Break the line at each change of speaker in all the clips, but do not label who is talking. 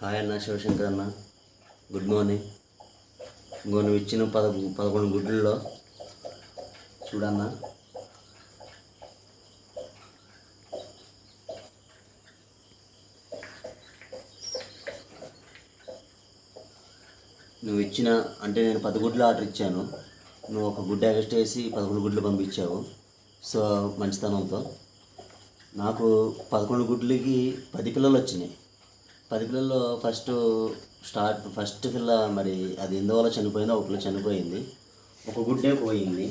Hi అన్న శివశంకర్ అన్న. Good morning ఇంకో నువ్వు ఇచ్చిన పద పదకొండు గుడ్లలో చూడన్న నువ్వు ఇచ్చిన అంటే నేను పది గుడ్లు ఆర్డర్ ఇచ్చాను. నువ్వు ఒక గుడ్డ ఎగస్ట్ వేసి పదకొండు గుడ్లు పంపించావు. సో మంచితనంతో. నాకు పదకొండు గుడ్లకి పది పిల్లలు వచ్చినాయి. పది పిల్లల్లో ఫస్ట్ స్టార్ట్ ఫస్ట్ పిల్ల మరి అది ఎందువల్ల చనిపోయిందో ఒక పిల్ల చనిపోయింది. ఒక గుడ్డే పోయింది.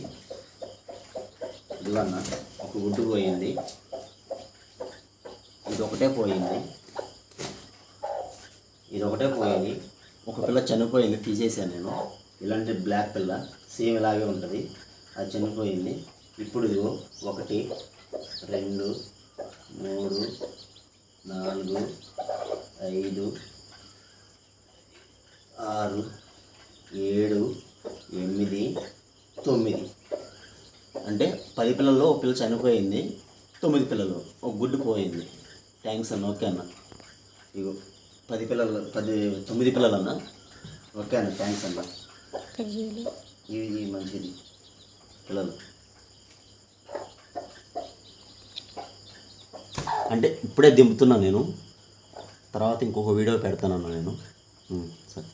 ఇదిగో అన్న ఒక గుడ్డు పోయింది. ఇది ఒకటే పోయింది. ఇది ఒకటే పోయింది. ఒక పిల్ల చనిపోయింది తీసేసాను నేను. ఇలాంటి బ్లాక్ పిల్ల సేమ్ ఇలాగే ఉంటుంది. అది చనిపోయింది. ఇప్పుడు ఇదిగో ఒకటి రెండు మూడు నాలుగు ఐదు ఆరు ఏడు ఎనిమిది తొమ్మిది. అంటే పది పిల్లల్లో ఒక పిల్ల చనిపోయింది తొమ్మిది పిల్లలు ఒక గుడ్డు పోయింది. థ్యాంక్స్ అన్న ఓకే అన్న. ఇగో పది పిల్లలు పది తొమ్మిది పిల్లలు అన్న ఓకే అన్న. థ్యాంక్స్ అన్న ఇవి మంచిది పిల్లలు. అంటే ఇప్పుడే దింపుతున్నా నేను. తర్వాత ఇంకొక వీడియో పెడతానన్నా నేను. సరే.